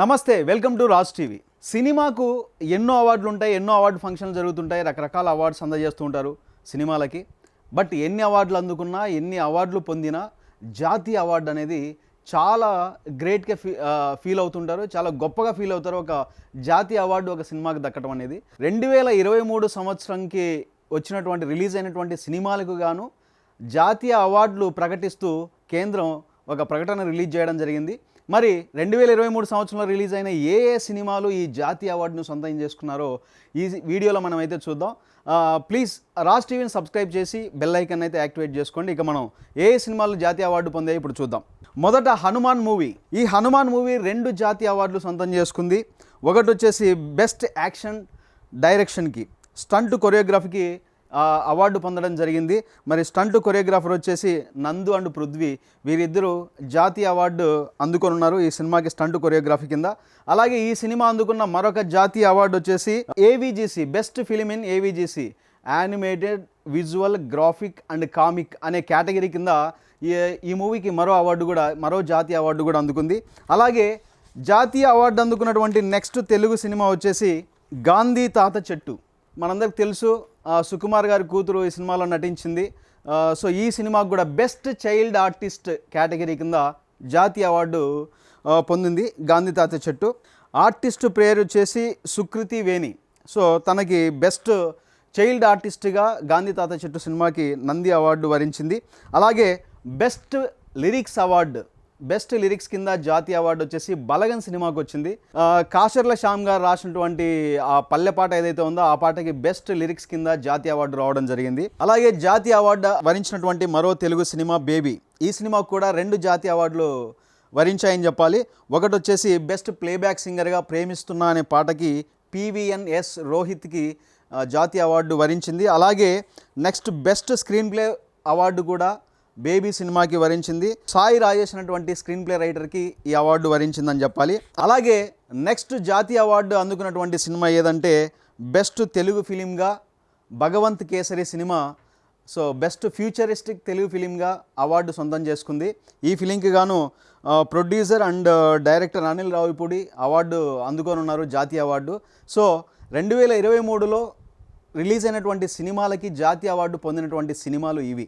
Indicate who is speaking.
Speaker 1: నమస్తే welcome to Raj TV. సినిమాకు ఎన్నో అవార్డులు ఉంటాయి ఎన్నో అవార్డు ఫంక్షన్లు జరుగుతుంటాయి రకరకాల అవార్డ్స్ అందజేస్తూ ఉంటారు సినిమాలకి. బట్ ఎన్ని అవార్డులు అందుకున్నా ఎన్ని అవార్డులు పొందినా జాతీయ అవార్డు అనేది చాలా గ్రేట్గా ఫీ ఫీల్ అవుతుంటారు చాలా గొప్పగా ఫీల్ అవుతారు ఒక జాతీయ అవార్డు ఒక సినిమాకి దక్కడం అనేది. రెండు వేల ఇరవై మూడు సంవత్సరంకి వచ్చినటువంటి రిలీజ్ అయినటువంటి సినిమాలకు గాను జాతీయ అవార్డులు ప్రకటిస్తూ కేంద్రం ఒక ప్రకటన రిలీజ్ చేయడం జరిగింది. మరి రెండు వేల ఇరవై మూడు సంవత్సరంలో రిలీజ్ అయిన ఏ ఏ సినిమాలు ఈ జాతీయ అవార్డును సొంతం చేసుకున్నారో ఈ వీడియోలో మనం అయితే చూద్దాం ప్లీజ్ రాజ్ టీవీని సబ్స్క్రైబ్ చేసి బెల్ ఐకన్ అయితే యాక్టివేట్ చేసుకోండి. ఇక మనం ఏ ఏ సినిమాలు జాతీయ అవార్డు పొందాయి ఇప్పుడు చూద్దాం. మొదట హనుమాన్ మూవీ. ఈ హనుమాన్ మూవీ రెండు జాతీయ అవార్డులు సొంతం చేసుకుంది. ఒకటి వచ్చేసి బెస్ట్ యాక్షన్ డైరెక్షన్కి స్టంట్ కొరియోగ్రఫీకి అవార్డు పొందడం జరిగింది. మరి స్టంట్ కొరియోగ్రాఫర్ వచ్చేసి నందు అండ్ పృథ్వీ వీరిద్దరూ జాతీయ అవార్డు అందుకొని ఉన్నారు ఈ సినిమాకి స్టంట్ కొరియోగ్రఫీ కింద. అలాగే ఈ సినిమా అందుకున్న మరొక జాతీయ అవార్డు వచ్చేసి AVGC best film in AVGC animated visual graphic and comic అనే కేటగిరీ కింద ఈ ఈ మూవీకి మరో అవార్డు కూడా మరో జాతీయ అవార్డు కూడా అందుకుంది. అలాగే జాతీయ అవార్డు అందుకున్నటువంటి నెక్స్ట్ తెలుగు సినిమా వచ్చేసి గాంధీ తాత చెట్టు. మనందరికి తెలుసు సుకుమార్ గారి కూతురు ఈ సినిమాలో నటించింది. సో ఈ సినిమాకు కూడా బెస్ట్ చైల్డ్ ఆర్టిస్ట్ కేటగిరీ కింద జాతీయ అవార్డు పొందింది గాంధీ తాత చెట్టు. ఆర్టిస్ట్ పేరు వచ్చేసి సుకృతి వేణి. సో తనకి బెస్ట్ చైల్డ్ ఆర్టిస్ట్గా గాంధీ తాత చెట్టు సినిమాకి నంది అవార్డు వరించింది. అలాగే best lyrics award best lyrics కింద జాతీయ అవార్డు వచ్చేసి బలగన్ సినిమాకి వచ్చింది. కాశర్ల శ్యామ్ గారు రాసినటువంటి ఆ పల్లె పాట ఏదైతే ఉందో ఆ పాటకి బెస్ట్ లిరిక్స్ కింద జాతీయ అవార్డు రావడం జరిగింది. అలాగే జాతీయ అవార్డు వరించినటువంటి మరో తెలుగు సినిమా బేబీ. ఈ సినిమాకు కూడా రెండు జాతీయ అవార్డులు వరించాయని చెప్పాలి. ఒకటి వచ్చేసి బెస్ట్ ప్లేబ్యాక్ సింగర్గా ప్రేమిస్తున్నా అనే పాటకి పివిఎన్ఎస్ రోహిత్కి జాతీయ అవార్డు వరించింది. అలాగే next best screenplay award కూడా బేబీ సినిమాకి వరించింది. సాయి రాజేష్ అనేటువంటి స్క్రీన్ ప్లే రైటర్కి ఈ అవార్డు వరించిందని చెప్పాలి. అలాగే నెక్స్ట్ జాతీయ అవార్డు అందుకున్నటువంటి సినిమా ఏదంటే best Telugu ఫిలింగా Bhagavanth Kesari cinema. So best futuristic Telugu ఫిలింగా award సొంతం చేసుకుంది. ఈ ఫిలింకి గాను producer and director Anil Ravipudi award అందుకోనున్నారు జాతీయ అవార్డు. సో రెండు వేల ఇరవై మూడులో రిలీజ్ అయినటువంటి సినిమాలకి జాతీయ అవార్డు పొందినటువంటి సినిమాలు ఇవి.